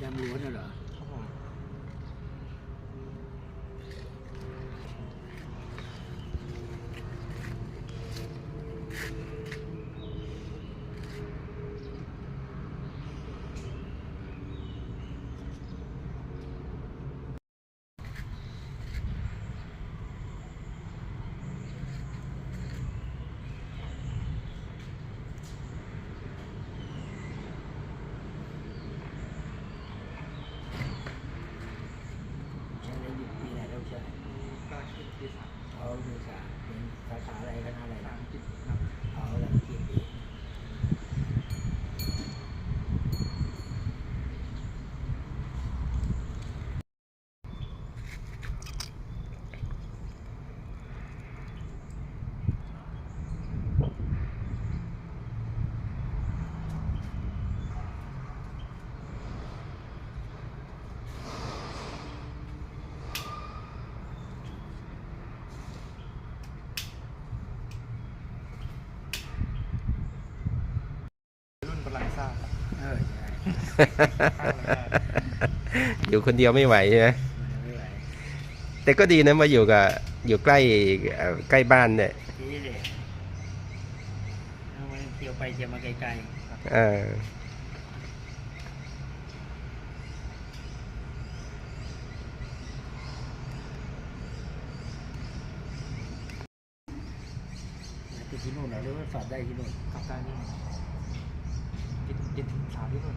羡慕着 lúa. ขาอะไรคณะอะไร ภาษา นะ อังกฤษครับ เอาลังกิตดี รุ่นกำลังสร้างครับ เออใช่ ข้างเลยแม่ อยู่คนเดียวไม่ไหวใช่ไหมไม่ไหวแต่ก็ดีนะมาอยู่กับอยู่ใกล้เอ่อใกล้บ้านเนี่ยทีนี้เลยเอามาเที่ยวไปเที่ยวมาไกลเออๆติดที่นู่นเหรอหรือว่าสอบได้ที่นู่นกลับได้นี่ติดติดสาวที่นู่น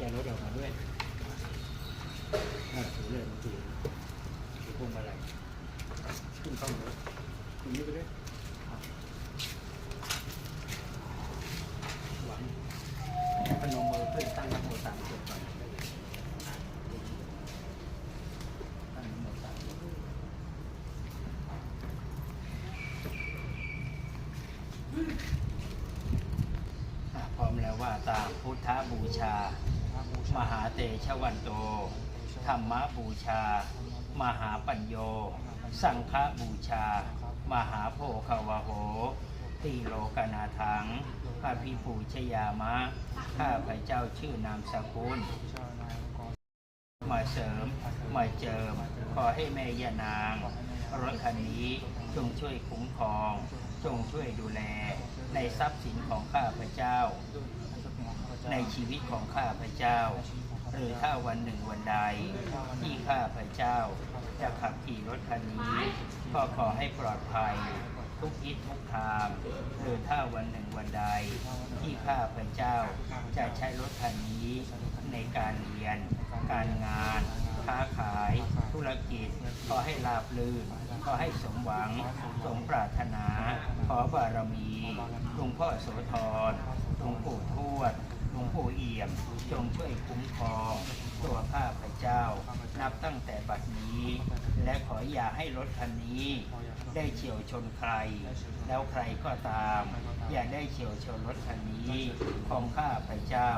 จรถออกมาด้วยอ่าถือเลยถือถือพวงมาลัยขึ้นข้างรถคุณนี้ไปด้วยหวังพนมมือขึ้นตั้งนะโมสามจบก่อนตั้งนโมสามจบอะพร้อมแล้วว่าตามพุทธบูชา มหาเตชะวันโต ธรรมบูชา มหาปัญโย สังฆบูชา มหาโพคาวโห ตีโลกนาถังพระพิปูชยามะ ข้าพระเจ้าชื่อนามสกุล มาเสริม มาเจิม ขอให้แม่ย่านาง รถคันนี้จงช่วยคุ้มครอง จงช่วยดูแล ในทรัพย์สินของข้าพเจ้า ชีวิตของข้าพเจ้า หรือถ้าวันหนึ่งวันใด ที่ข้าพเจ้า จะขับขี่รถคันนี้ ก็ขอให้ปลอดภัย ทุกทิศทุกทางหรือถ้าวันหนึ่งวันใด ที่ข้าพเจ้าจะใช้รถคันนี้ในการเรียน การงาน ค้าขายธุรกิจ ขอให้ราบรื่นขอให้สมหวัง สมปรารถนา ขอบารมีหลวงพ่อโสธรหลวงปู่ทวดหลวงปู่เอี่ยม จงช่วยคุ้มครอง ตัวข้าพเจ้า นับตั้งแต่บัดนี้ และขออย่าให้รถคันนี้ ได้เฉียวชนใคร แล้วใครก็ตาม อย่าได้เฉียวชนรถคันนี้ ของข้าพเจ้า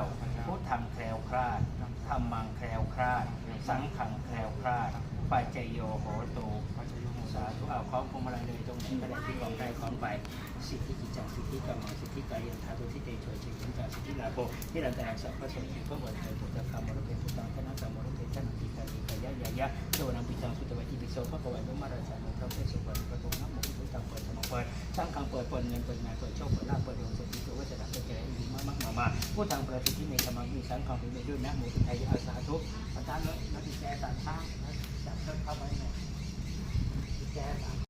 พุทธังแคล้วคลาดธ รมังแคล้วคลาด สังขังแคล้วคลาดปัจเจโยโหตุปัจจัยโมสาธุเอาของพวงมาลัยเลยตรงนี้ก็ได้ที่ของใครของไป สิทธิกิจจังสิทธิกรรมสิทธิกายันทาตุทิเตโชยเชยันจาสิทธิลาโภที่เราแต่สัพพะสมิพระบรมไทยพุทธคามรเตพุทธังชนะกรรมรเตชนะติกาติกายะยะยะโตนังปิตังสุตวัยติปิโสพระกวันพระมาราชานุพระเพศสุวรรณพระตงนักโมพุทธังเปิดสมองเปิดสร้างคังเปิดเปิดเงินเปิดงานเปิดโชคเปิดลาภเปิดดวงเศรษฐีเปิดวัชระเปิดเจริญดีมากมากมา มาพุทางประสิทธิเมธรรมังมีสังฆังเป็นไปด้วยนะหมู่ไทยอาสาธุประทานแล้วแล้วติดแก่สารช้างจับเชิญเข้าไปหน่อยแก่สาง